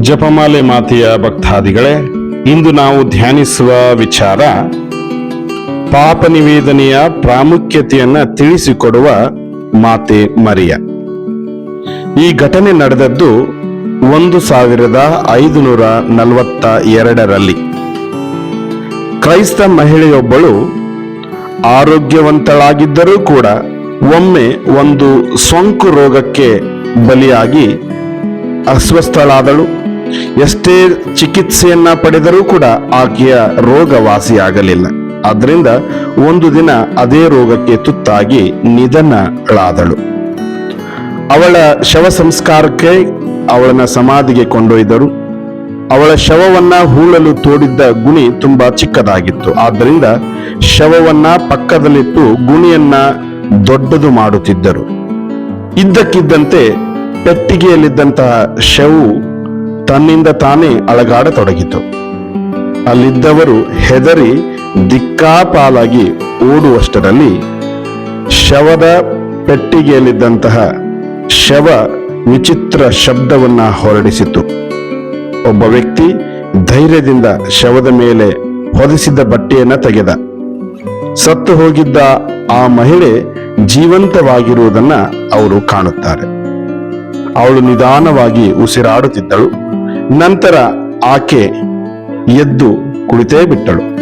ಜಪಮಾಲೆ ಮಾತೆಯ ಭಕ್ತಾದಿಗಳೇ, ಇಂದು ನಾವು ಧ್ಯಾನಿಸುವ ವಿಚಾರ ಪಾಪ ನಿವೇದನೆಯ ಪ್ರಾಮುಖ್ಯತೆಯನ್ನ ತಿಳಿಸಿಕೊಡುವ ಮಾತೆ ಮರಿಯ. ಈ ಘಟನೆ ನಡೆದದ್ದು ಒಂದು ಸಾವಿರದ ಐದುನೂರ ನಲವತ್ತ ಎರಡರಲ್ಲಿ. ಕ್ರೈಸ್ತ ಮಹಿಳೆಯೊಬ್ಬಳು ಆರೋಗ್ಯವಂತಳಾಗಿದ್ದರೂ ಕೂಡ ಒಮ್ಮೆ ಒಂದು ಸೋಂಕು ರೋಗಕ್ಕೆ ಬಲಿಯಾಗಿ ಅಸ್ವಸ್ಥಳಾದಳು. ಎಷ್ಟೇ ಚಿಕಿತ್ಸೆಯನ್ನ ಪಡೆದರೂ ಕೂಡ ಆಕೆಯ ರೋಗ ವಾಸಿಯಾಗಲಿಲ್ಲ ಆದ್ರಿಂದ ಒಂದು ದಿನ ಅದೇ ರೋಗಕ್ಕೆ ತುತ್ತಾಗಿ ನಿಧನಳಾದಳು. ಅವಳ ಶವ ಸಂಸ್ಕಾರಕ್ಕೆ ಅವಳನ್ನ ಸಮಾಧಿಗೆ ಕೊಂಡೊಯ್ದರು. ಅವಳ ಶವವನ್ನ ಹೂಳಲು ತೋಡಿದ್ದ ಗುಣಿ ತುಂಬಾ ಚಿಕ್ಕದಾಗಿತ್ತು. ಆದ್ದರಿಂದ ಶವವನ್ನ ಪಕ್ಕದಲ್ಲಿಟ್ಟು ಗುಣಿಯನ್ನ ದೊಡ್ಡದು ಮಾಡುತ್ತಿದ್ದರು. ಇದ್ದಕ್ಕಿದ್ದಂತೆ ಪೆಟ್ಟಿಗೆಯಲ್ಲಿದ್ದಂತಹ ಶವು ತನ್ನಿಂದ ತಾನೇ ಅಳಗಾಡತೊಡಗಿತು. ಅಲ್ಲಿದ್ದವರು ಹೆದರಿ ದಿಕ್ಕಾಪಾಲಾಗಿ ಓಡುವಷ್ಟರಲ್ಲಿ ಶವದ ಪೆಟ್ಟಿಗೆಯಲ್ಲಿದ್ದಂತಹ ಶವ ವಿಚಿತ್ರ ಶಬ್ದವನ್ನ ಹೊರಡಿಸಿತು. ಒಬ್ಬ ವ್ಯಕ್ತಿ ಧೈರ್ಯದಿಂದ ಶವದ ಮೇಲೆ ಹೊದಿಸಿದ್ದ ಬಟ್ಟೆಯನ್ನ ತೆಗೆದ. ಸತ್ತು ಹೋಗಿದ್ದ ಆ ಮಹಿಳೆ ಜೀವಂತವಾಗಿರುವುದನ್ನ ಅವರು ಕಾಣುತ್ತಾರೆ. ಅವಳು ನಿಧಾನವಾಗಿ ಉಸಿರಾಡುತ್ತಿದ್ದಳು. ನಂತರ ಆಕೆ ಎದ್ದು ಕುಳಿತೇ ಬಿಟ್ಟಳು.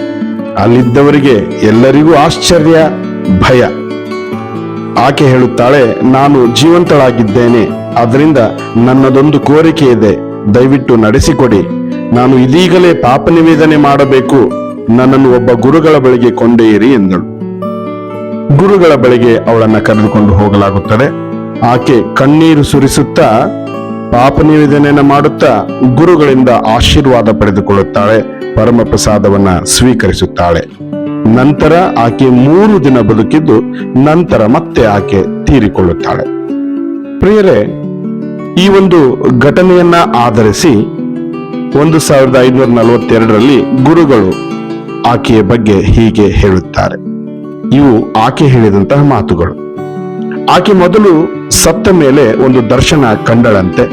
ಅಲ್ಲಿದ್ದವರಿಗೆ ಎಲ್ಲರಿಗೂ ಆಶ್ಚರ್ಯ, ಭಯ. ಆಕೆ ಹೇಳುತ್ತಾಳೆ, ನಾನು ಜೀವಂತಳಾಗಿದ್ದೇನೆ. ಅದರಿಂದ ನನ್ನದೊಂದು ಕೋರಿಕೆ ಇದೆ. ದಯವಿಟ್ಟು ನಡೆಸಿಕೊಡಿ. ನಾನು ಇದೀಗಲೇ ಪಾಪ ನಿವೇದನೆ ಮಾಡಬೇಕು. ನನ್ನನ್ನು ಒಬ್ಬ ಗುರುಗಳ ಬಳಿಗೆ ಕೊಂಡೊಯ್ಯಿರಿ ಎಂದಳು. ಗುರುಗಳ ಬಳಿಗೆ ಅವಳನ್ನು ಕರೆದುಕೊಂಡು ಹೋಗಲಾಗುತ್ತದೆ. ಆಕೆ ಕಣ್ಣೀರು ಸುರಿಸುತ್ತಾ ಪಾಪ ನಿವೇದನೆಯನ್ನ ಮಾಡುತ್ತಾ ಗುರುಗಳಿಂದ ಆಶೀರ್ವಾದ ಪಡೆದುಕೊಳ್ಳುತ್ತಾಳೆ ಪರಮ ಪ್ರಸಾದವನ್ನ ಸ್ವೀಕರಿಸುತ್ತಾಳೆ. ನಂತರ ಆಕೆ ಮೂರು ದಿನ ಬದುಕಿದ್ದು ನಂತರ ಮತ್ತೆ ಆಕೆ ತೀರಿಕೊಳ್ಳುತ್ತಾಳೆ. ಪ್ರಿಯರೇ, ಈ ಒಂದು ಘಟನೆಯನ್ನ ಆಧರಿಸಿ ಒಂದು ಸಾವಿರದ ಐನೂರ ನಲವತ್ತೆರಡರಲ್ಲಿ ಗುರುಗಳು ಆಕೆಯ ಬಗ್ಗೆ ಹೀಗೆ ಹೇಳುತ್ತಾರೆ. ಇವು ಆಕೆ ಹೇಳಿದಂತಹ ಮಾತುಗಳು. ಆಕೆ ಮೊದಲು ಸತ್ತ ಮೇಲೆ ಒಂದು ದರ್ಶನ ಕಂಡಳಂತೆ.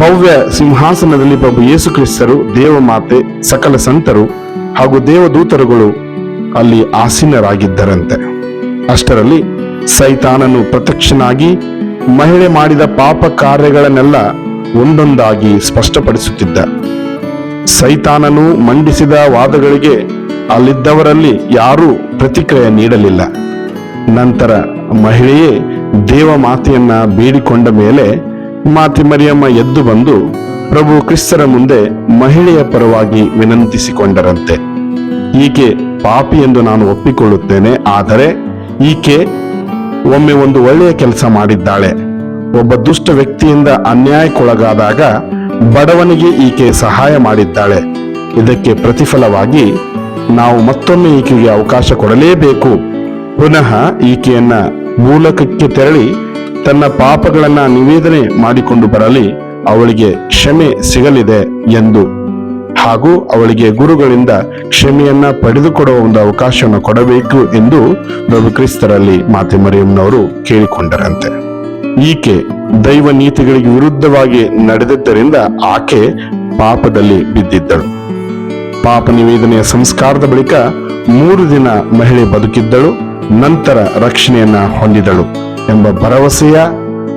ಭವ್ಯ ಸಿಂಹಾಸನದಲ್ಲಿ ಪ್ರಭು ಯೇಸು ಕ್ರಿಸ್ತರು ದೇವಮಾತೆ ಸಕಲ ಸಂತರು ಹಾಗೂ ದೇವದೂತರುಗಳು ಅಲ್ಲಿ ಆಸೀನರಾಗಿದ್ದರಂತೆ. ಅಷ್ಟರಲ್ಲಿ ಸೈತಾನನು ಪ್ರತ್ಯಕ್ಷನಾಗಿ ಮಹಿಳೆ ಮಾಡಿದ ಪಾಪ ಕಾರ್ಯಗಳನ್ನೆಲ್ಲ ಒಂದೊಂದಾಗಿ ಸ್ಪಷ್ಟಪಡಿಸುತ್ತಿದ್ದ. ಸೈತಾನನು ಮಂಡಿಸಿದ ವಾದಗಳಿಗೆ ಅಲ್ಲಿದ್ದವರಲ್ಲಿ ಯಾರೂ ಪ್ರತಿಕ್ರಿಯೆ ನೀಡಲಿಲ್ಲ. ನಂತರ ಮಹಿಳೆಯೇ ದೇವ ಮಾತೆಯನ್ನ ಬೇಡಿಕೊಂಡ ಮೇಲೆ ಮಾತೆ ಮರಿಯಮ್ಮ ಎದ್ದು ಬಂದು ಪ್ರಭು ಕ್ರಿಸ್ತರ ಮುಂದೆ ಮಹಿಳೆಯ ಪರವಾಗಿ ವಿನಂತಿಸಿಕೊಂಡರಂತೆ. ಈಕೆ ಪಾಪಿ ಎಂದು ನಾನು ಒಪ್ಪಿಕೊಳ್ಳುತ್ತೇನೆ, ಆದರೆ ಈಕೆ ಒಮ್ಮೆ ಒಂದು ಒಳ್ಳೆಯ ಕೆಲಸ ಮಾಡಿದ್ದಾಳೆ. ಒಬ್ಬ ದುಷ್ಟ ವ್ಯಕ್ತಿಯಿಂದ ಅನ್ಯಾಯಕ್ಕೊಳಗಾದಾಗ ಬಡವನಿಗೆ ಈಕೆ ಸಹಾಯ ಮಾಡಿದ್ದಾಳೆ. ಇದಕ್ಕೆ ಪ್ರತಿಫಲವಾಗಿ ನಾವು ಮತ್ತೊಮ್ಮೆ ಈಕೆಗೆ ಅವಕಾಶ ಕೊಡಲೇಬೇಕು. ಪುನಃ ಈಕೆಯನ್ನ ಮೂಲಕಕ್ಕೆ ತೆರಳಿ ತನ್ನ ಪಾಪಗಳನ್ನ ನಿವೇದನೆ ಮಾಡಿಕೊಂಡು ಬರಲಿ, ಅವಳಿಗೆ ಕ್ಷಮೆ ಸಿಗಲಿದೆ ಎಂದು. ಹಾಗೂ ಅವಳಿಗೆ ಗುರುಗಳಿಂದ ಕ್ಷಮೆಯನ್ನ ಪಡೆದುಕೊಡುವ ಒಂದು ಅವಕಾಶವನ್ನು ಕೊಡಬೇಕು ಎಂದು ಪ್ರಭು ಕ್ರಿಸ್ತರಲ್ಲಿ ಮಾತೆ ಮರಿಯಮ್ಮನವರು ಕೇಳಿಕೊಂಡರಂತೆ. ಈಕೆ ದೈವ ನೀತಿಗಳಿಗೆ ವಿರುದ್ಧವಾಗಿ ನಡೆದಿದ್ದರಿಂದ ಆಕೆ ಪಾಪದಲ್ಲಿ ಬಿದ್ದಿದ್ದಳು. ಪಾಪ ನಿವೇದನೆಯ ಸಂಸ್ಕಾರದ ಬಳಿಕ ಮೂರು ದಿನ ಮಹಿಳೆ ಬದುಕಿದ್ದಳು. ನಂತರ ರಕ್ಷಣೆಯನ್ನ ಹೊಂದಿದಳು ಎಂಬ ಭರವಸೆಯ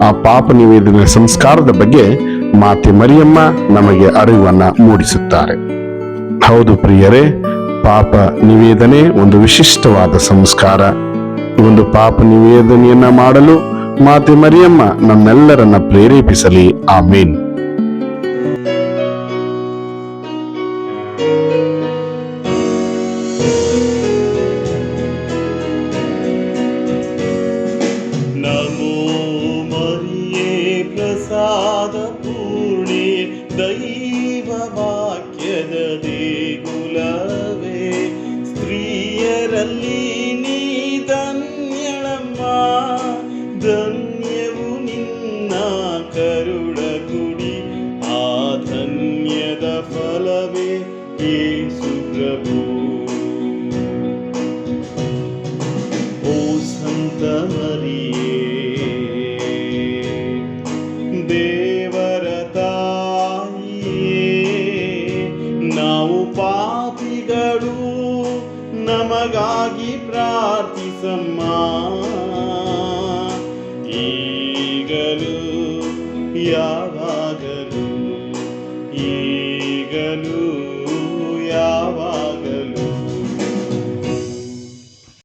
ಆ ಪಾಪ ನಿವೇದನೆ ಸಂಸ್ಕಾರದ ಬಗ್ಗೆ ಮಾತೆ ಮರಿಯಮ್ಮ ನಮಗೆ ಅರಿವನ್ನ ಮೂಡಿಸುತ್ತಾರೆ. ಹೌದು ಪ್ರಿಯರೇ, ಪಾಪ ನಿವೇದನೆ ಒಂದು ವಿಶಿಷ್ಟವಾದ ಸಂಸ್ಕಾರ. ಒಂದು ಪಾಪ ನಿವೇದನೆಯನ್ನ ಮಾಡಲು ಮಾತೆ ಮರಿಯಮ್ಮ ನಮ್ಮೆಲ್ಲರನ್ನ ಪ್ರೇರೇಪಿಸಲಿ. ಆಮೇನ್. ವಾಕ್ಯದ ದೇಗುಲವೇ ಸ್ತ್ರೀಯರಲ್ಲಿ ನೀ ಧನ್ಯಳಮ್ಮ ಧನ್ಯವು ನಿನ್ನ ಕರುಳ ಗುಡಿ ಆ ಧನ್ಯದ ಫಲವೇ ಯೇಸು ಪ್ರಭು ಓ ಸಂತ ಮರಿಯೇ ನುಡಿದಳು ನಮಗಾಗಿ ಪ್ರಾರ್ಥಿಸಮ್ಮ. ಈಗಲೂ ಯಾವ